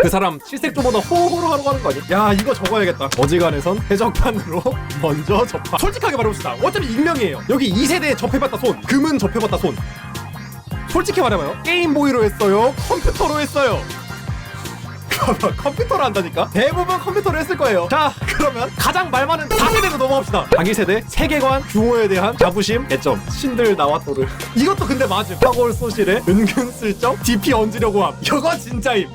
그 사람 칠색조보다 호호로 하러 가는 거 아니야? 야 이거 적어야겠다 어지간해선 해적판으로 먼저 접하 솔직하게 말해봅시다 어차피 익명이에요 여기 2세대 접해봤다 손 금은 접해봤다 손 솔직히 말해봐요 게임보이로 했어요 컴퓨터로 했어요 컴퓨터로 한다니까? 대부분 컴퓨터로 했을 거예요. 자, 그러면 가장 말 많은 4세대로 넘어갑시다. 자기 세대, 세계관, 규모에 대한 자부심, 애점, 신들 나왔도를. 이것도 근데 맞음. 파골 소실에 은근슬쩍 DP 얹으려고 함. 이거 진짜임.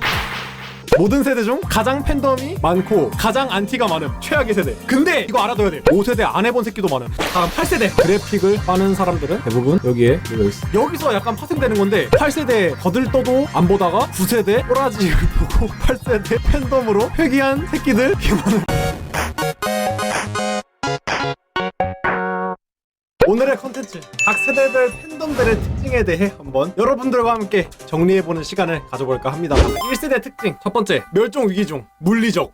모든 세대 중 가장 팬덤이 많고 가장 안티가 많음 최악의 세대. 근데 이거 알아둬야 돼. 5세대 안 해본 새끼도 많음. 다음 8세대. 그래픽을 빠는 사람들은 대부분 여기에 모여있어. 여기서 약간 파생되는 건데 8세대 거들떠도 안 보다가 9세대 꼬라지를 보고 8세대 팬덤으로 회귀한 새끼들 많 오늘의 컨텐츠 각 세대별 팬덤들의 특징에 대해 한번 여러분들과 함께 정리해보는 시간을 가져볼까 합니다. 1세대 특징. 첫 번째 멸종 위기종 물리적.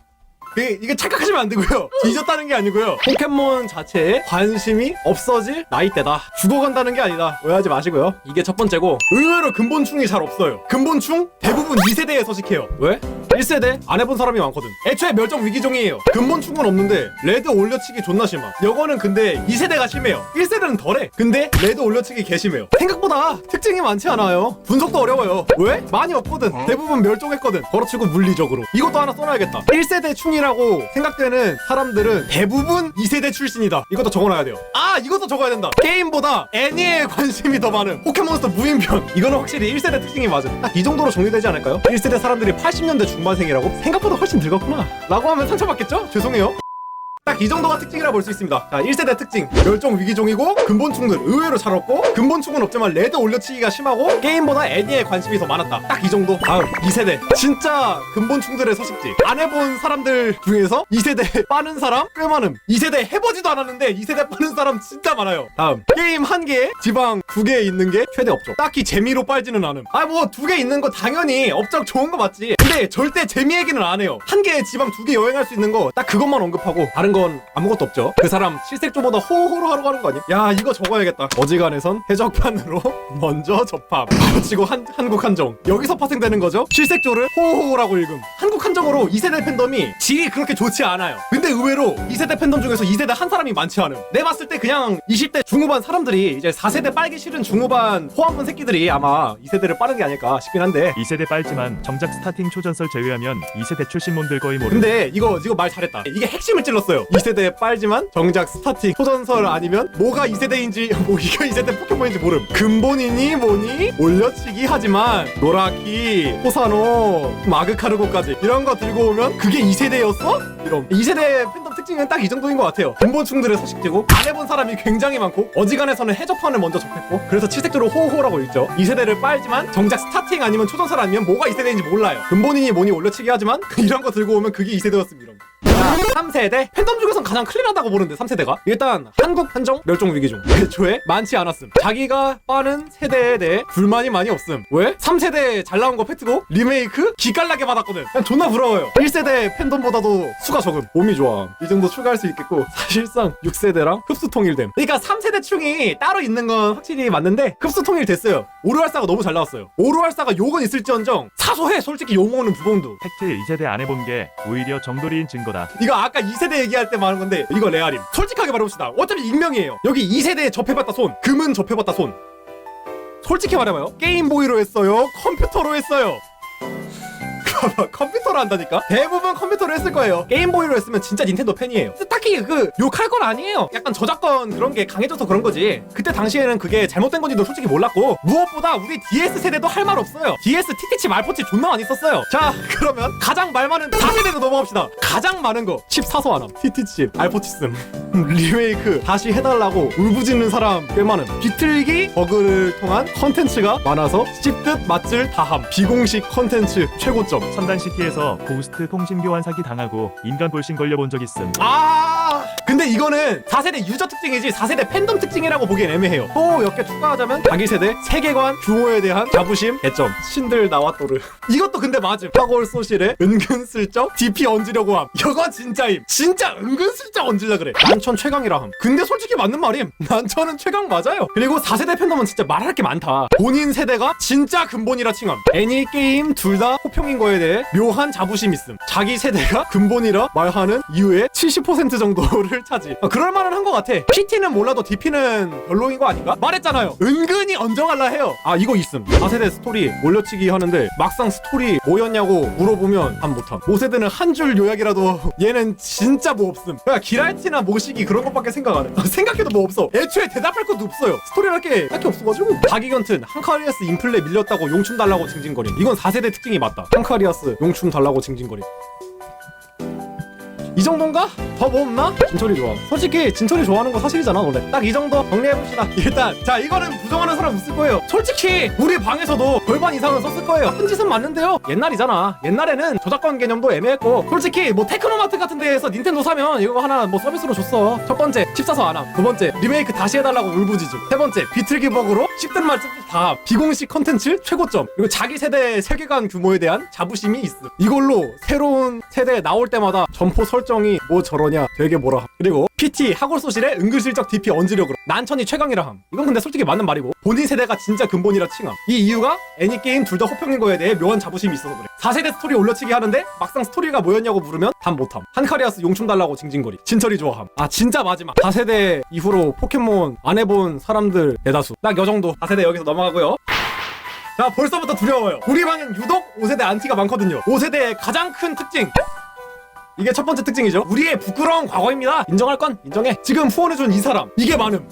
이게, 이게 착각하시면 안 되고요. 뒤졌다는 게 아니고요. 포켓몬 자체에 관심이 없어질 나이대다. 죽어간다는 게 아니다. 오해하지 마시고요. 이게 첫 번째고 의외로 근본충이 잘 없어요. 근본충 대부분 2세대에 서식해요. 왜? 1세대 안 해본 사람이 많거든. 애초에 멸종 위기종이에요. 근본충은 없는데 레드 올려치기 존나 심함 요거는 근데 2세대가 심해요. 1세대는 덜해. 근데 레드 올려치기 개 심해요. 생각보다 특징이 많지 않아요. 분석도 어려워요. 왜? 많이 없거든. 대부분 멸종했거든. 걸어치고 물리적으로. 이것도 하나 써놔야겠다. 1세대 충이라고 생각되는 사람들은 대부분 2세대 출신이다. 이것도 적어놔야 돼요. 아 이것도 적어야 된다. 게임보다 애니에 관심이 더 많은 포켓몬스터 무인편. 이거는 확실히 1세대 특징이 맞음 딱이 정도로 정리되지 않을까요? 1세대 사람들이 80년대 중 반생이라고? 생각보다 훨씬 늙었구나. 라고 하면 상처받겠죠? 죄송해요. 딱 이 정도가 특징이라 볼 수 있습니다. 자, 1세대 특징. 멸종 위기종이고 근본충들 의외로 잘 없고 근본충은 없지만 레드 올려치기가 심하고 게임보다 애니에 관심이 더 많았다. 딱 이 정도. 다음 2세대. 진짜 근본충들의 서식지. 안 해본 사람들 중에서 2세대 빠는 사람 꽤 많음. 2세대 해보지도 않았는데 2세대 빠는 사람 진짜 많아요. 다음 게임 한 개에 지방 두 개 있는 게 최대 업적. 딱히 재미로 빨지는 않음. 아 뭐 두 개 있는 거 당연히 업적 좋은 거 맞지. 근데 절대 재미 얘기는 안 해요. 한 개에 지방 두 개 여행할 수 있는 거 딱 그것만 언급하고 다른 건 아무것도 없죠. 그 사람 칠색조보다 호호로 하러 가는 거 아니야? 야 이거 적어야겠다. 어지간해선 해적판으로 먼저 접합. 치고 한 한국 한정. 여기서 파생되는 거죠. 칠색조를 호호라고 읽음. 한국 한정으로 2세대 팬덤이 질이 그렇게 좋지 않아요. 근데 의외로 2세대 팬덤 중에서 2세대 한 사람이 많지 않음. 내 봤을 때 그냥 20대 중후반 사람들이 이제 4세대 빨기 싫은 중후반 호환분 새끼들이 아마 2세대를 빠른 게 아닐까 싶긴 한데 2세대 빨지만 정작 스타팅 초전설 제외하면 2세대 출신몬들 거의 모르 근데 이거 이거 말 잘했다. 이게 핵심을 찔렀어요. 2세대 빨지만 정작 스타팅 소전설 아니면 뭐가 2세대인지 뭐 이거 2세대 포켓몬인지 모름. 근본이니 뭐니 올려치기 하지만 노라키, 호사노, 마그카르고까지 이런 거 들고 오면 그게 2세대였어? 이런 2세대 팬덤 특징은 딱 이 정도인 것 같아요. 근본충들의 서식지고 안 해본 사람이 굉장히 많고 어지간해서는 해적판을 먼저 접했고 그래서 칠색조로 호호라고 읽죠. 2세대를 빨지만 정작 스타팅 아니면 초전설 아니면 뭐가 2세대인지 몰라요. 근본이니 뭐니 올려치기 하지만 이런 거 들고 오면 그게 2세대였습니다. 이런. 자, 3세대? 팬덤 중에선 가장 클린하다고 보는데 3세대가? 일단 한국 한정 멸종 위기종 애초에 많지 않았음. 자기가 빠른 세대에 대해 불만이 많이 없음. 왜? 3세대 잘 나온 거 팩트고 리메이크? 기깔나게 받았거든. 그냥 존나 부러워요. 1세대 팬덤보다도 수가 적음. 몸이 좋아. 이 정도 추가할 수 있겠고 사실상 6세대랑 흡수 통일됨. 그러니까 3세대 충이 따로 있는 건 확실히 맞는데 흡수 통일 됐어요. 오르알사가 너무 잘 나왔어요. 오르알사가 욕은 있을지언정 사소해. 솔직히 욕 먹는 부봉도. 팩트 2세대 안 해본 게 오히려 정도리인 증거다 이거 아까 2세대 얘기할 때 말한 건데 이거 레아림 솔직하게 말해봅시다. 어차피 익명이에요. 여기 2세대 접해봤다 손 금은 접해봤다 손. 솔직히 말해봐요. 게임보이로 했어요 컴퓨터로 했어요 컴퓨터로 한다니까? 대부분 컴퓨터로 했을 거예요. 게임보이로 했으면 진짜 닌텐도 팬이에요. 딱히 그 욕할 건 아니에요. 약간 저작권 그런 게 강해져서 그런 거지. 그때 당시에는 그게 잘못된 건지도 솔직히 몰랐고 무엇보다 우리 DS 세대도 할 말 없어요. DS TT치 말포치 존나 많이 썼어요. 자 그러면 가장 말 많은 4세대로 넘어갑시다. 가장 많은 거. 칩 사소 안함 TT치 알포치 씀 리메이크. 다시 해달라고 울부짖는 사람 꽤 많음 비틀기 버그를 통한 컨텐츠가 많아서 씹듯 맛질 다함. 비공식 컨텐츠 최고점 선단 시티에서 고스트 통신 교환 사기 당하고 인간 볼신 걸려본 적 있음. 아 근데 이거는 4세대 유저 특징이지 4세대 팬덤 특징이라고 보기엔 애매해요. 또 몇 개 추가하자면 자기 세대 세계관 규모에 대한 자부심 개점 신들 나왔도르. 이것도 근데 맞음. 파골 소실에 은근슬쩍 DP 얹으려고 함. 이거 진짜임 진짜 은근슬쩍 얹으려 그래. 난천 최강이라 함. 근데 솔직히 맞는 말임. 난천은 최강 맞아요. 그리고 4세대 팬덤은 진짜 말할 게 많다. 본인 세대가 진짜 근본이라 칭함. 애니 게임 둘 다 호평인 거에 대해 묘한 자부심 있음. 자기 세대가 근본이라 말하는 이유의 70% 정도를 차지 아, 그럴 만은 한 것 같아. PT는 몰라도 DP는 별로인 거 아닌가? 말했잖아요. 은근히 얹어갈라 해요. 아 이거 있음. 4세대 스토리 올려치기 하는데 막상 스토리 뭐였냐고 물어보면 한 못함. 5세대는 한 줄 요약이라도 얘는 진짜 뭐 없음. 그러니까 기라이티나 모시기 그런 것밖에 생각 안해 생각해도 뭐 없어. 애초에 대답할 것도 없어요. 스토리랄 게 딱히 없어가지고. 자기견튼 한카리아스 인플레 밀렸다고 용춤 달라고 징징거림. 이건 4세대 특징이 맞다. 한카리아스 용춤 달라고 징징거림 이 정도인가? 더 뭐 없나? 진철이 좋아. 솔직히 진철이 좋아하는 거 사실이잖아, 원래. 딱 이 정도 정리해봅시다. 일단, 자, 이거는 부정하는 사람 없을 거예요. 솔직히, 우리 방에서도 절반 이상은 썼을 거예요. 큰 짓은 맞는데요. 옛날이잖아. 옛날에는 저작권 개념도 애매했고, 솔직히, 뭐, 테크노마트 같은 데에서 닌텐도 사면 이거 하나 뭐 서비스로 줬어. 첫 번째, 칩 사서 안 함. 두 번째, 리메이크 다시 해달라고 울부짖음. 세 번째, 비틀기 버그로 씹든 말 씹든 다 함. 비공식 컨텐츠 최고점. 그리고 자기 세대 세계관 규모에 대한 자부심이 있음. 이걸로 새로운 세대 나올 때마다 점포 설정 이 뭐 저러냐 되게 뭐라 함. 그리고 PT 학월 소실에 은근슬쩍 DP 얹으려고 난천이 최강이라 함. 이건 근데 솔직히 맞는 말이고 본인 세대가 진짜 근본이라 칭함. 이 이유가 애니게임 둘 다 호평인 거에 대해 묘한 자부심이 있어서 그래. 4세대 스토리 올려치기 하는데 막상 스토리가 뭐였냐고 물으면 답 못함. 한카리아스 용춤 달라고 징징거리. 진철이 좋아함. 아 진짜 마지막. 4세대 이후로 포켓몬 안 해본 사람들 대다수. 딱요 정도. 4세대 여기서 넘어가고요. 자 벌써부터 두려워요 우리 방엔 유독 5세대 안티가 많거든요 5세대의 가장 큰 특징 이게 첫 번째 특징이죠. 우리의 부끄러운 과거입니다. 인정할 건 인정해. 지금 후원해준 이 사람. 이게 많음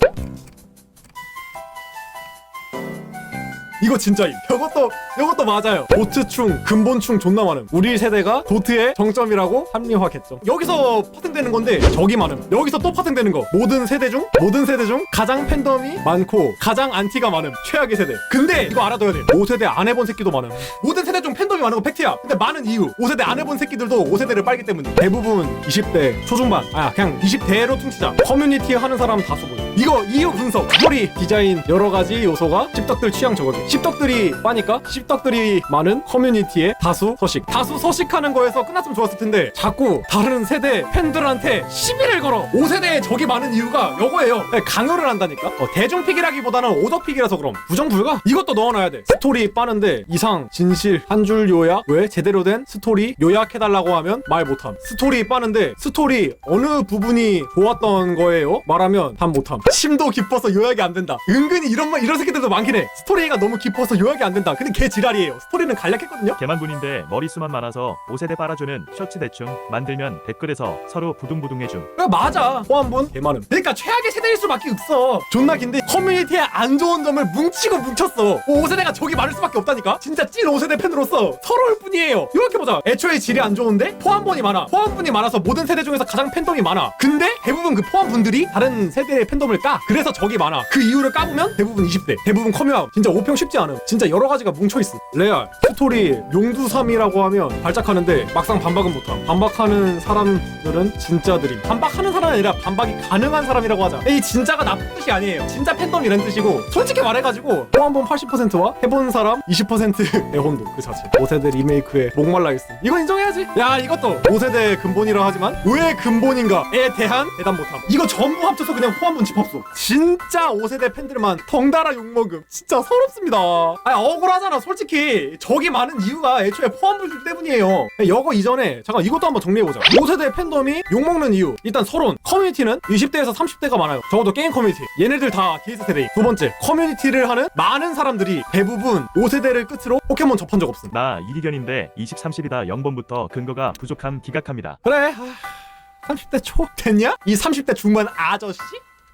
이거 진짜임. 이것도 이것도 맞아요. 도트충, 근본충 존나 많음. 우리 세대가 도트의 정점이라고 합리화겠죠. 여기서 파생되는 건데 저기 많음. 여기서 또 파생되는 거. 모든 세대 중 모든 세대 중 가장 팬덤이 많고 가장 안티가 많음. 최악의 세대. 근데 이거 알아둬야 돼. 5세대 안 해본 새끼도 많음. 모든 세대 중 팬덤이 많은 거 팩트야. 근데 많은 이유. 5세대 안 해본 새끼들도 5세대를 빨기 때문이야. 대부분 20대 초중반. 아 그냥 20대로 퉁치자. 커뮤니티 하는 사람 다수 보여. 이거 이유 분석. 스토리, 디자인 여러 가지 요소가 씹덕들 취향 저격이. 씹덕들이 빠니까 씹덕들이 많은 커뮤니티의 다수 서식. 다수 서식하는 거에서 끝났으면 좋았을 텐데 자꾸 다른 세대 팬들한테 시비를 걸어. 5세대에 적이 많은 이유가 요거예요. 네, 강요를 한다니까. 어, 대중픽이라기보다는 오덕픽이라서 그럼 부정불가. 이것도 넣어놔야 돼. 스토리 빠는데 이상 진실 한 줄 요약 왜 제대로 된 스토리 요약해달라고 하면 말 못함. 스토리 빠는데 스토리 어느 부분이 좋았던 거예요? 말하면 답 못함. 심도 깊어서 요약이 안 된다. 은근히 이런 말 이런 새끼들도 많긴 해. 스토리가 너무 깊어서 요약이 안 된다. 근데 걔 지랄이에요. 스토리는 간략했거든요. 개만분인데 머리수만 많아서 5세대 빨아주는 셔츠 대충 만들면 댓글에서 서로 부둥부둥해줌. 그래 맞아. 호환분 개많음 그러니까 최악의 세대일 수밖에 없어. 존나 긴데 커뮤니티의 안 좋은 점을 뭉치고 뭉쳤어. 5세대가 적이 많을 수밖에 없다니까? 진짜 찐 5세대 팬으로서 서러울 뿐이에요. 이렇게보자. 애초에 질이 안 좋은데 포함분이 많아. 포함분이 많아서 모든 세대 중에서 가장 팬덤이 많아. 근데 대부분 그 포함분들이 다른 세대의 팬덤을 까. 그래서 적이 많아. 그 이유를 까보면 대부분 20대 대부분 커뮤아웃. 진짜 5평 쉽지 않음 진짜 여러 가지가 뭉쳐있어. 레알 스토리 용두삼이라고 하면 발작하는데 막상 반박은 못함. 반박하는 사람들은 진짜들임 반박하는 사람이 아니라 반박이 가능한 사람이라고 하자. 이 진짜가 나쁜 뜻이 아니에요. 진짜 팬덤이라는 뜻이고 솔직히 말해가지고 포함본 80%와 해본 사람 20% 애혼도 그 자체. 5세대 리메이크에 목말라 있음 이건 인정해야지. 야 이것도 5세대 근본이라 하지만 왜 근본인가에 대한 대답 못함. 이거 전부 합쳐서 그냥 포함본 집합소. 진짜 5세대 팬들만 덩달아 욕먹음. 진짜 서럽습니다 아 억울하잖아 솔직히. 적이 많은 이유가 애초에 포함분들 때문이에요. 여거 이전에 잠깐 이것도 한번 정리해보자. 5세대 팬덤이 욕먹는 이유. 일단 서론. 커뮤니티는 20대에서 30대가 많아요. 적어도 게임 커뮤니티. 얘네들 다 DS 세대 두 번째 커뮤니티를 하는 많은 사람들이 대부분 5세대를 끝으로 포켓몬 접한 적 없음. 나 이리견인데 20, 30이다 0번부터 근거가 부족함 기각합니다. 그래? 아, 30대 초 됐냐? 이 30대 중반 아저씨?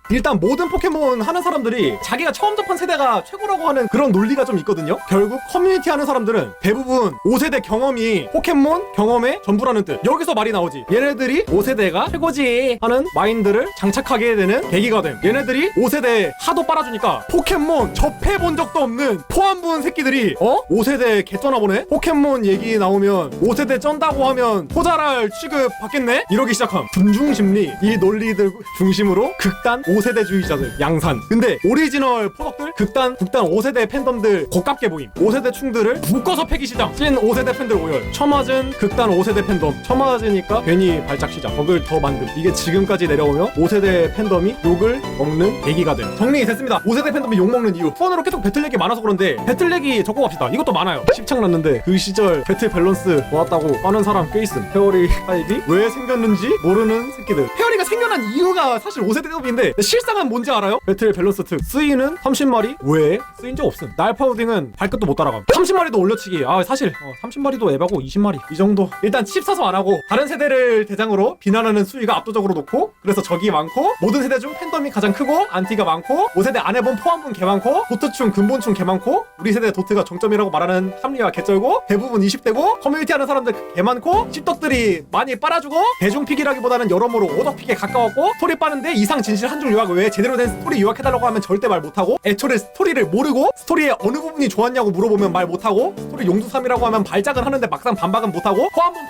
일단 모든 포켓몬 하는 사람들이 자기가 처음 접한 세대가 최고라고 하는 그런 논리가 좀 있거든요. 결국 커뮤니티 하는 사람들은 대부분 5세대 경험이 포켓몬 경험의 전부라는 뜻. 여기서 말이 나오지. 얘네들이 5세대가 최고지 하는 마인드를 장착하게 되는 계기가 됨. 얘네들이 5세대 하도 빨아주니까 포켓몬 접해본 적도 없는 포함분 새끼들이 어? 5세대 개쩌나 보네? 포켓몬 얘기 나오면 5세대 쩐다고 하면 포자랄 취급 받겠네? 이러기 시작함. 군중심리 이 논리들 중심으로 극단 5세대주의자들 양산. 근데 오리지널 포덕들 극단 극단 5세대 팬덤들 고깝게 보임. 5세대 충들을 묶어서 패기 시작. 찐 5세대 팬들 오열. 처맞은 극단 5세대 팬덤. 처맞으니까 괜히 발작 시작. 덕을 더 만듦. 이게 지금까지 내려오면 5세대 팬덤이 욕을 먹는 계기가 됨. 정리 됐습니다. 5세대 팬덤이 욕 먹는 이유. 후원으로 계속 배틀렉이 많아서 그런데 배틀렉이 적고 갑시다. 이것도 많아요. 십창 났는데 그 시절 배틀 밸런스 좋았다고 하는 사람 꽤 있음. 페어리 타입이 왜 생겼는지 모르는 새끼들. 페어리가 생겨난 이유가 사실 5세대 팬덤인데 실상은 뭔지 알아요? 배틀 밸런스 특. 쓰이는 30마리? 왜? 쓰인 적 없음. 날파우딩은 발끝도 못 따라감. 30마리도 올려치기. 아 사실 어, 30마리도 에바고 20마리. 이 정도. 일단 칩 사서 안 하고 다른 세대를 대상으로 비난하는 수위가 압도적으로 높고 그래서 적이 많고 모든 세대 중 팬덤이 가장 크고 안티가 많고 5세대 안 해본 포함분 개 많고 도트충 근본충 개 많고 우리 세대 도트가 정점이라고 말하는 합리화 개쩔고 대부분 20대고 커뮤니티 하는 사람들 개 많고 씹덕들이 많이 빨아주고 대중픽이라기보다는 여러모로 오덕픽에 가까웠고 스토리 빠는데 이상 진실 한 줄 요약 외에 제대로 된 스토리 요약해달라고 하면 절대 말 못하고 애초에 스토리를 모르고 스토리의 어느 부분이 좋았냐고 물어보면 말 못하고 스토리 용두삼이라고 하면 발작은 하는데 막상 반박은 못하고 포함분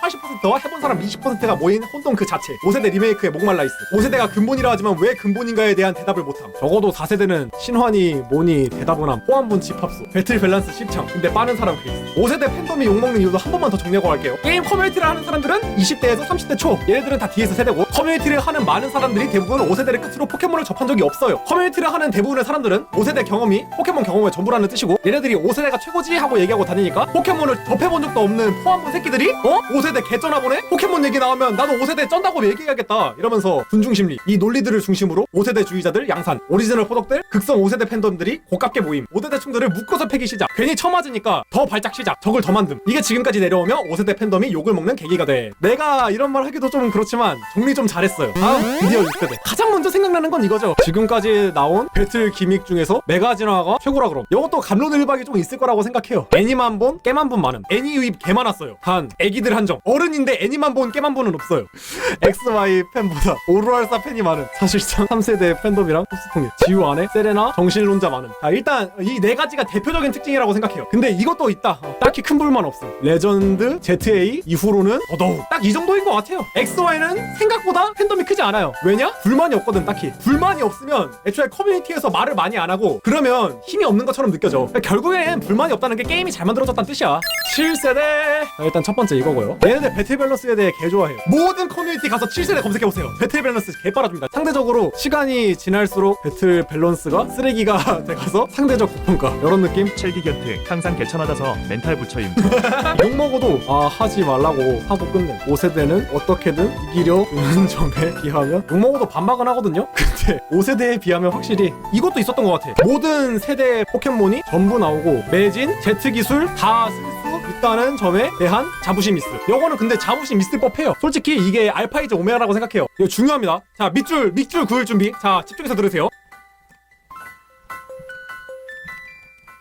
80%와 해본 사람 20%가 모인 혼돈 그 자체. 5세대 리메이크에 목말라 있어 5세대가 근본이라 하지만 왜 근본인가에 대한 대답을 못함. 적어도 4세대는 신환이 뭐니 대답은 함 포함분 집합수 배틀 밸런스 10창 근데 빠른 사람 케이스. 5세대 팬덤이 욕먹는 이유도 한 번만 더 정리하고 갈게요. 게임 커뮤니티를 하는 사람들은 20대에서 30대 초 얘네들은 다 DS 세대고 커뮤니티를 하는 많은 사람들이 대부분 5세대를 끝으로 포켓몬을 접한 적이 없어요. 커뮤니티를 하는 대부분의 사람들은 5세대 경 험이 포켓몬 경험의 전부라는 뜻이고 얘네들이 5세대가 최고지 하고 얘기하고 다니니까 포켓몬을 접해본 적도 없는 포함분 새끼들이 어? 5세대 개쩌나 보네? 포켓몬 얘기 나오면 나도 5세대 쩐다고 얘기해야겠다 이러면서 군중심리 이 논리들을 중심으로 5세대 주의자들 양산 오리지널 포덕들 극성 5세대 팬덤들이 고깝게 모임. 5세대 충들을 묶어서 패기 시작. 괜히 처맞으니까 더 발작 시작. 적을 더 만듦. 이게 지금까지 내려오면 5세대 팬덤이 욕을 먹는 계기가 돼. 내가 이런 말 하기도 좀 그렇지만 정리 좀 잘했어요. 다음 드디어 6세대. 가장 먼저 생각나는 건 이거죠. 지금까지 나온 배틀 기믹 중에서 메가 진화가 최고라 그럼. 이것도 감론 을박이 좀 있을 거라고 생각해요. 애니만 본 깨만 본 많음. 애니 유입 개 많았어요. 단 애기들 한정 어른인데 애니만 본 깨만 본은 없어요. XY 팬보다 오르알사 팬이 많은 사실상 3세대 팬덤이랑 코스통일. 지우 안에 세레나 정신론자 많음. 자 일단 이 네 가지가 대표적인 특징이라고 생각해요. 근데 이것도 있다. 어, 딱히 큰 불만 없음. 레전드 ZA 이후로는 더더욱. 딱 이 정도인 것 같아요. XY는 생각보다 팬덤이 크지 않아요. 왜냐? 불만이 없거든 딱히. 불만이 없으면 애초에 커뮤니티에서 말을 많이 안 하고 그 러면 힘이 없는 것처럼 느껴져. 결국엔 불만이 없다는 게 게임이 잘 만들어졌다는 뜻이야. 7세대! 자, 일단 첫 번째 이거고요. 얘네들 배틀 밸런스에 대해 개 좋아해요. 모든 커뮤니티 가서 7세대 검색해보세요. 배틀 밸런스 개 빨아줍니다. 상대적으로 시간이 지날수록 배틀 밸런스가 쓰레기가 돼가서 상대적 고평가 이런 느낌? 첼기 곁에 항상 개천하다서 멘탈 붙여임. 욕 먹어도 아 하지 말라고 하고 끝내. 5세대는 어떻게든 이기려는 점에 비하면 욕 먹어도 반박은 하거든요? 근데 5세대에 비하면 확실히 이것도 있었던 것 같아 모든 세대 포켓몬이 전부 나오고 매진 제트 기술 다 쓸 수 있다는 점에 대한 자부심 있어 요거는 근데 자부심 있을 법해요. 솔직히 이게 알파이즈 오메가라고 생각해요. 이거 중요합니다. 자 밑줄 밑줄 그을 준비. 자 집중해서 들으세요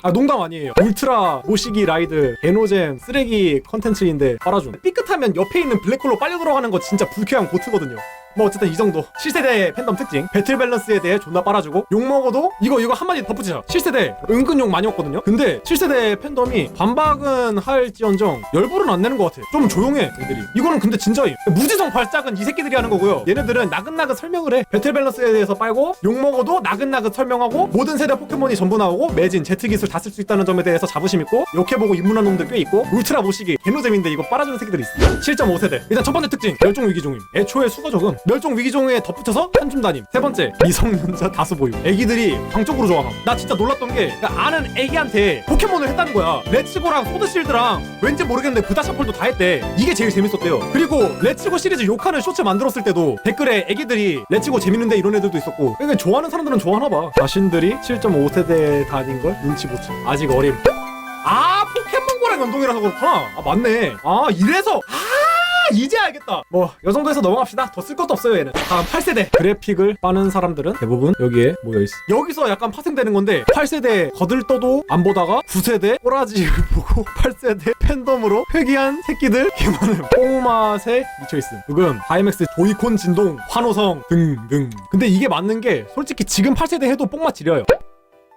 아 농담 아니에요. 울트라 모시기 라이드 게노잼 쓰레기 컨텐츠인데 빨아줌 삐끗하면 옆에 있는 블랙홀로 빨려 들어가는 거 진짜 불쾌한 고트거든요. 뭐 어쨌든 이 정도. 7세대 팬덤 특징. 배틀 밸런스에 대해 존나 빨아주고 욕 먹어도 이거 이거 한마디 덧붙이자. 7세대 은근 욕 많이 먹거든요. 근데 7세대 팬덤이 반박은 할지언정 열불은 안 내는 것 같아. 좀 조용해 애들이. 이거는 근데 진짜임 무지성 발작은 이 새끼들이 하는 거고요. 얘네들은 나긋나긋 설명을 해. 배틀 밸런스에 대해서 빨고 욕 먹어도 나긋나긋 설명하고 모든 세대 포켓몬이 전부 나오고 매진 제트 기술 다 쓸 수 있다는 점에 대해서 자부심 있고 욕해보고 입문한 놈들 꽤 있고 울트라 모시기 개노잼인데 이거 빨아주는 새끼들이 있어. 7.5세대. 일단 첫 번째 특징 멸종 위기종임. 애초에 수거 적음 멸종 위기종에 덧붙여서 한줌 다님. 세 번째 미성년자 다수 보유. 애기들이 광적으로 좋아함. 나 진짜 놀랐던 게 그러니까 아는 애기한테 포켓몬을 했다는 거야. 레츠고랑 소드실드랑 왠지 모르겠는데 부다샤폴도 다 했대. 이게 제일 재밌었대요. 그리고 레츠고 시리즈 욕하는 쇼츠 만들었을 때도 댓글에 애기들이 레츠고 재밌는데 이런 애들도 있었고 그러니까 좋아하는 사람들은 좋아하나 봐. 자신들이 7.5세대 다닌 걸 눈치 못 채. 아직 어림 아 포켓몬고랑 연동이라서 그렇구나. 아 맞네. 아 이래서. 아 이제 알겠다. 뭐요 정도에서 넘어갑시다. 더 쓸 것도 없어요 얘는. 다음 8세대. 그래픽을 빠는 사람들은 대부분 여기에 모여 있어 여기서 약간 파생되는 건데 8세대 거들떠도 안 보다가 9세대 꼬라지를 보고 8세대 팬덤으로 회귀한 새끼들 개만은 뽕맛에 미쳐있음. 지금 다이맥스 조이콘 진동 환호성 등등. 근데 이게 맞는 게 솔직히 지금 8세대 해도 뽕맛 지려요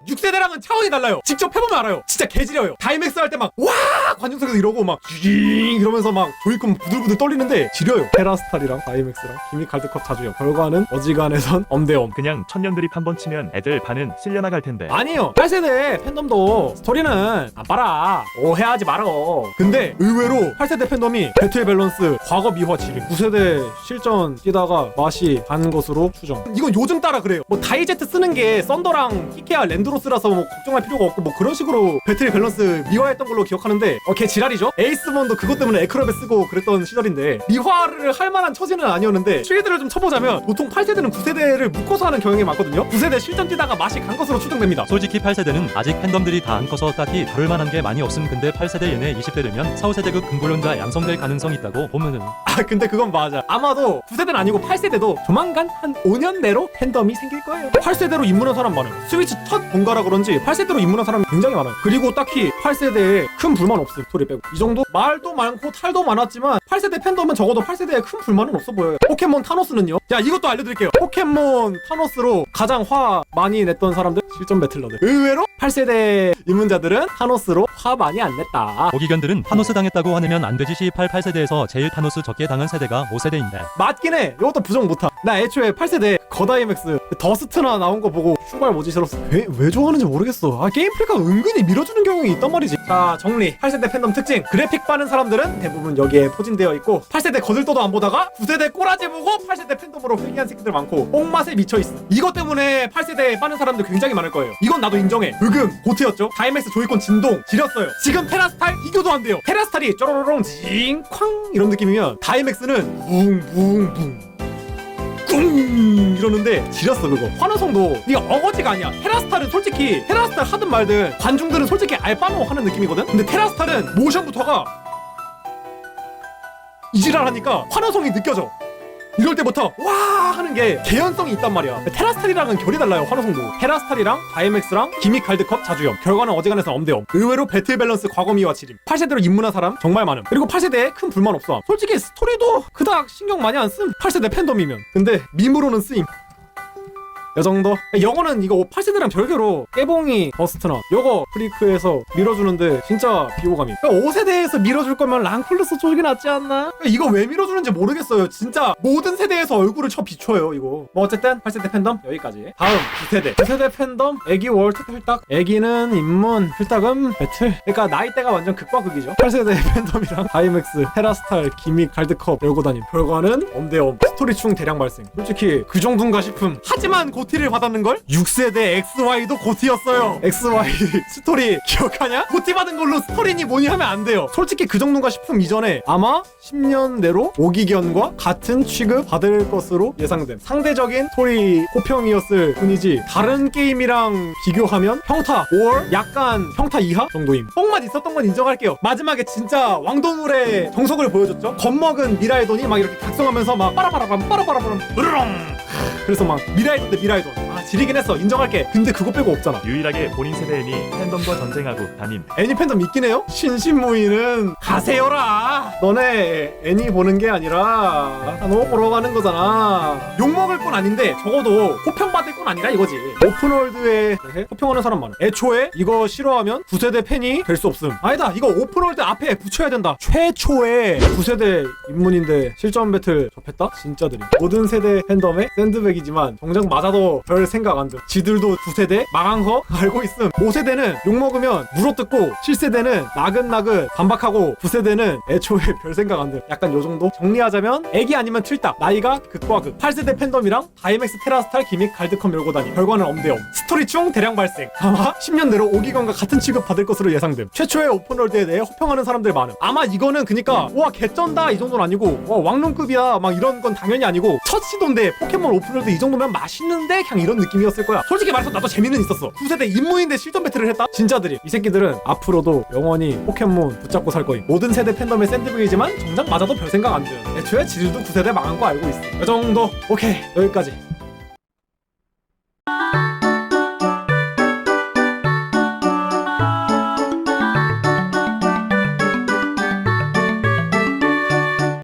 6세대랑은 차원이 달라요. 직접 해보면 알아요. 진짜 개지려요. 다이맥스 할 때 막 와 관중석에서 이러고 막 쥐잉 이러면서 막 조이콘 부들부들 떨리는데 지려요. 테라스탈이랑 다이맥스랑 기미 칼드컵 자주요. 결과는 어지간해선 엄대엄. 그냥 천년 드립 한 번 치면 애들 반은 쓸려나 갈 텐데 아니에요. 8세대 팬덤도 스토리는 안 빨아. 오해하지 말어. 근데 의외로 8세대 팬덤이 배틀 밸런스, 과거 미화 지림, 9세대 실전 뛰다가 맛이 간 것으로 추정. 이건 요즘 따라 그래요. 뭐 다이제트 쓰는 게 썬더랑 키케아 랜드로 스라서 뭐 걱정할 필요가 없고 뭐 그런 식으로 배틀 밸런스 미화했던 걸로 기억하는데 어, 걔 지랄이죠? 에이스본도 그것 때문에 에크럽에 쓰고 그랬던 시절인데 미화를 할 만한 처지는 아니었는데 쉴드를 좀 쳐보자면 보통 8세대는 9세대를 묶어서 하는 경향이 많거든요. 9세대 실전 뛰다가 맛이 간 것으로 추정됩니다. 솔직히 8세대는 아직 팬덤들이 다 안 커서 딱히 다룰 만한 게 많이 없음 근데 8세대 얘네 20대 되면 4, 5세대급 근고령자 양성될 가능성 있다고 보면은 아 근데 그건 맞아 아마도 9세대는 아니고 8세대도 조만간 한 5년 내로 팬덤이 생길 거예요 8세대로 입문한 사람 많아요 스위치 첫 본가라 그런지 8세대로 입문한 사람이 굉장히 많아요. 그리고 딱히 8세대에 큰 불만 없음 소리 빼고. 이 정도? 말도 많고 탈도 많았지만 8세대 팬덤은 적어도 8세대에 큰 불만은 없어 보여요. 포켓몬 타노스는요? 야 이것도 알려드릴게요. 포켓몬 타노스로 가장 화 많이 냈던 사람들? 실전 배틀러들. 의외로 8세대 입문자들은 타노스로 화 많이 안 냈다. 고기견들은 타노스 당했다고 화내면 안 되지 18, 8세대에서 제일 타노스 적게 당한 세대가 5세대인데. 맞긴 해. 이것도 부정 못함. 나 애초에 8세대 거다이맥스 더스트나 나온 거 보고 뭐지? 싫었어. 왜, 왜 좋아하는지 모르겠어. 아, 게임 플레이가 은근히 밀어주는 경향이 있단 말이지. 자, 정리. 8세대 팬덤 특징. 그래픽 빠는 사람들은 대부분 여기에 포진되어 있고 8세대 거들떠도 안 보다가 9세대 꼬라지 보고 8세대 팬덤으로 회귀한 새끼들 많고 뽕맛에 미쳐있어. 이것 때문에 8세대 빠는 사람들 굉장히 많을 거예요. 이건 나도 인정해. 으금, 고트였죠. 다이맥스 조이콘 진동, 지렸어요. 지금 테라스탈 비교도 안 돼요. 테라스탈이 쪼로로롱 징, 쾅 이런 느낌이면 다이맥스는 붕붕붕 꿍 이러는데 지렸어 그거. 환호성도. 이게 어거지가 아니야. 테라스탈은 솔직히 테라스탈 하든 말든 관중들은 솔직히 알바노 하는 느낌이거든? 근데 테라스탈은 모션부터가 이지랄하니까 환호성이 느껴져 이럴 때부터 와 하는 게 개연성이 있단 말이야. 테라스탈이랑은 결이 달라요 환호성도. 테라스탈이랑 다이맥스랑 기믹 갈드컵 자주염. 결과는 어지간해서 엄대엄. 의외로 배틀 밸런스 과거미와 지림. 8세대로 입문한 사람 정말 많음. 그리고 8세대에 큰 불만 없어 솔직히 스토리도 그닥 신경 많이 안씀 8세대 팬덤이면. 근데 밈으로는 쓰임 요 정도? 영어는 이거 8세대랑 별개로 깨봉이 버스트나 요거 프리크에서 밀어주는데 진짜 비호감이. 5세대에서 밀어줄 거면 랑클루스 쪽이 낫지 않나? 이거 왜 밀어주는지 모르겠어요. 진짜 모든 세대에서 얼굴을 쳐 비춰요 이거. 뭐 어쨌든 8세대 팬덤 여기까지. 다음 9세대. 9세대 팬덤 애기 월트 필딱. 애기는 입문 필딱은 배틀. 그러니까 나이대가 완전 극과 극이죠. 8세대 팬덤이랑 다이맥스 테라스탈 기믹 갈드컵 열고 다닌. 결과는 엄대엄. 스토리충 대량 발생. 솔직히 그 정도인가 싶음. 하지만 고티를 받았는 걸? 6세대 XY도 고티였어요. XY 스토리 기억하냐? 고티 받은 걸로 스토리니 뭐니 하면 안 돼요. 솔직히 그 정도인가 싶음 이전에 아마 10년 내로 오기견과 같은 취급 받을 것으로 예상됨. 상대적인 스토리 호평이었을 뿐이지 다른 게임이랑 비교하면 평타 5월 약간 평타 이하 정도임. 뽕맛 있었던 건 인정할게요. 마지막에 진짜 왕도물의 정석을 보여줬죠. 겁먹은 미라이돈이 막 이렇게 각성하면서 막 빠라바라밤 빠라바라밤 으르렁 그래서 막 미라이돈 아 지리긴 했어. 인정할게. 근데 그거 빼고 없잖아. 유일하게 본인 세대 애니 팬덤과 전쟁하고 다님 애니 팬덤 있긴 해요? 신신무이는 가세요라. 너네 애니 보는 게 아니라 너 보러 가는 거잖아. 욕먹을 건 아닌데 적어도 호평받을 건 아니라 이거지. 오픈월드에 호평하는 사람 많아. 애초에 이거 싫어하면 9세대 팬이 될 수 없음. 아니다. 이거 오픈월드 앞에 붙여야 된다. 최초의 9세대 입문인데 실전 배틀 접했다? 진짜 들이. 모든 세대 팬덤의 샌드백이지만 정작 맞아도 별 생각 안 들. 지들도 9세대? 망한 거? 알고 있음. 5세대는 욕먹으면 물어뜯고 7세대는 나긋나긋 반박하고 9세대는 애초에 별 생각 안 들. 약간 요 정도? 정리하자면 애기 아니면 틀딱 나이가 극과 극. 8세대 팬덤이랑 다이맥스 테라스탈 기믹 갈드컴 열고 다니. 결과는 엄대엄 스토리충 대량 발생. 아마 10년 내로 오기건과 같은 취급 받을 것으로 예상됨. 최초의 오픈월드에 대해 호평하는 사람들 많음. 아마 이거는 그니까 와 개쩐다 이 정도는 아니고 와 왕눈급이야 막 이런 건 당연히 아니고 첫 시도인데 포켓몬 오픈월드 이 정도면 맛있는데? 그냥 이런 느낌 이었을 거야. 솔직히 말해서 나도 재미는 있었어. 9세대 임무인데 실전 배틀을 했다? 진짜들이. 이 새끼들은 앞으로도 영원히 포켓몬 붙잡고 살 거임. 모든 세대 팬덤의 샌드백이지만 정작 맞아도 별 생각 안 드는 애초에 지들도 9세대 망한 거 알고 있어. 이 정도? 오케이. 여기까지